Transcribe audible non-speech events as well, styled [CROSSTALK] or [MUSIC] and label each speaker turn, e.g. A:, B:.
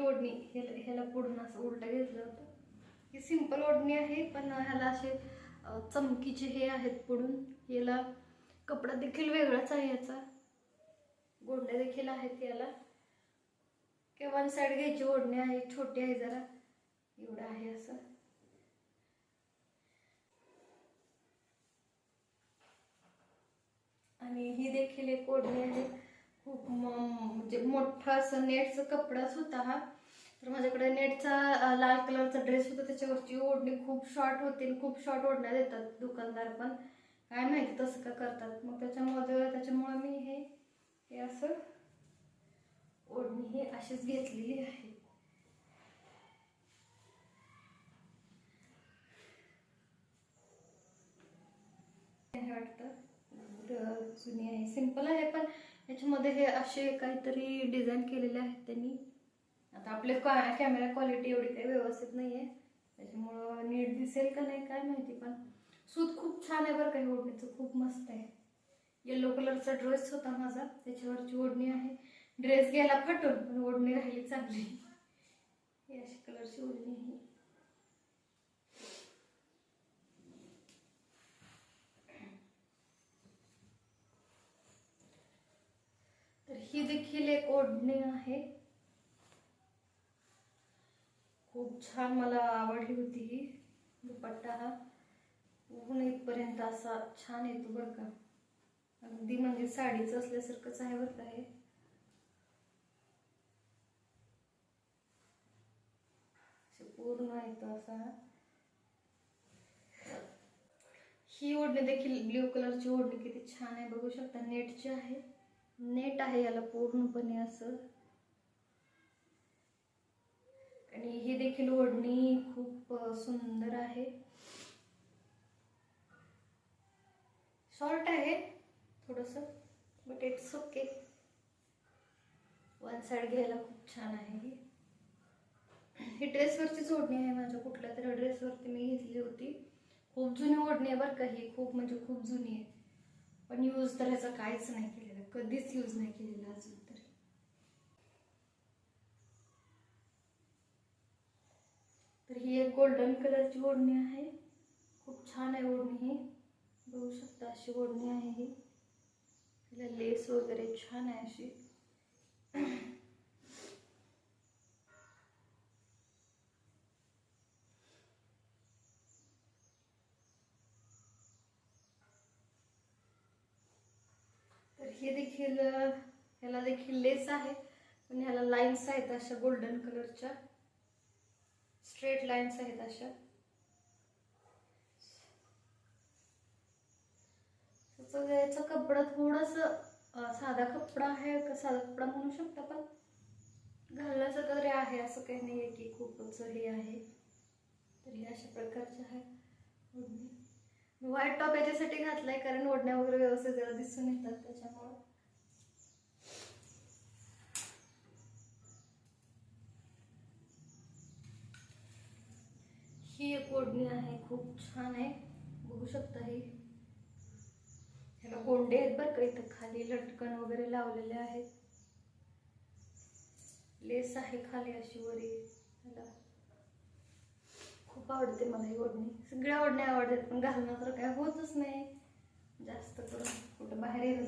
A: ओढणी ह्याला ह्याला पुढून असं उलटं घेतलं होतं. ही सिंपल ओढणी आहे पण ह्याला असे चमकीचे हे आहेत पुढून. याला कपडा देखील वेगळाच आहे याचा. गोंड्या देखील आहेत याला. किंवा साईड घ्यायची ओढणी आहे छोटी आहे जरा. एवढं आहे असं. आणि ही देखील एक ओढणी आहे. खूप म्हणजे मोठा असं नेटचा कपडाच होता हा. तर माझ्याकडे नेटचा लाल कलरचा ड्रेस होता त्याच्यावरची ओढणी खूप शॉर्ट होतील खूप शॉर्ट ओढण्या देतात दुकानदार पण. काय माहिती तसं का करतात. मग त्याच्यामध्ये त्याच्यामुळे मी हे हे असं ओढणी ही अशीच घेतलेली आहे. वाटतं. जुनी आहे. सिंपल आहे पण याच्यामध्ये हे असे काहीतरी डिझाईन केलेले आहेत त्यांनी. आता आपले कॅमेरा क्वालिटी एवढी काही व्यवस्थित नाही आहे त्याच्यामुळं नीट दिसेल का नाही काय माहिती पण सूत खूप छान आहे बरं काही ओढणीचं. खूप मस्त आहे. येलो कलरचा ड्रेस होता माझा त्याच्यावरची ओढणी आहे. ड्रेस घ्यायला फटून पण ओढणी राहिली चांगली. [LAUGHS] अशा अशी कलरची ओढणी आहे. तर ही देखील एक ओढणी आहे. खूप छान मला आवडली होती ही दुपट्टा हा. पूर्ण इथपर्यंत असा छान येतो बरं का. अगदी म्हणजे साडीचं असल्यासारखंच आहे बरं का हे. पूर्ण येतो असा. ही ओढणी देखील ब्ल्यू कलरची ओढणी किती छान आहे बघू शकता. नेटची आहे. नेट आहे याला पूर्णपणे असं. आणि ही देखील ओढणी खूप सुंदर आहे. शॉर्ट आहे थोडस but it's okay one side घ्यायला खूप छान आहे ही. ही ड्रेसवरचीच ओढणी आहे माझ्या कुठल्या तरी ड्रेसवरती मी घेतली होती. खूप जुनी ओढणी आहे बरं का ही खूप म्हणजे खूप जुनी आहे. पण यूज तर याचा काहीच नाही केलेला. कधीच यूज नाही केलेला अजून तरी. तर ही एक गोल्डन कलरची ओढणी आहे. खूप छान आहे ओढणी ही. बघू शकता अशी ओढणी आहे ही. तिला लेस वगैरे छान आहे अशी. हे देखील ह्याला देखील लेस आहे. पण ह्याला लाईन्स आहेत अशा गोल्डन कलरच्या स्ट्रेट लाईन्स आहेत अशा. याचा कपडा थोडस साधा कपडा आहे का साधा कपडा म्हणू शकता पण घालण्याचं तरी आहे असं काही नाही आहे की खूपच हे आहे. तर हे अशा प्रकारचे आहे. व्हाईट टॉप याच्यासाठी घातलाय कारण ओढण्या वगैरे व्यवस्थित जरा दिसून येतात त्याच्यामुळे. ही एक ओढणी आहे खूप छान आहे. बघू शकता ही. ह्याला गोंडे आहेत बरं का इथं खाली लटकन वगैरे लावलेले आहेत. लेस आहे खाली अशी वरी. ह्याला खूप आवडते मला ही ओढणी. सगळ्या ओढण्या आवडतात पण घालणं तर काय होतच नाही. जास्त करून कुठं बाहेर येत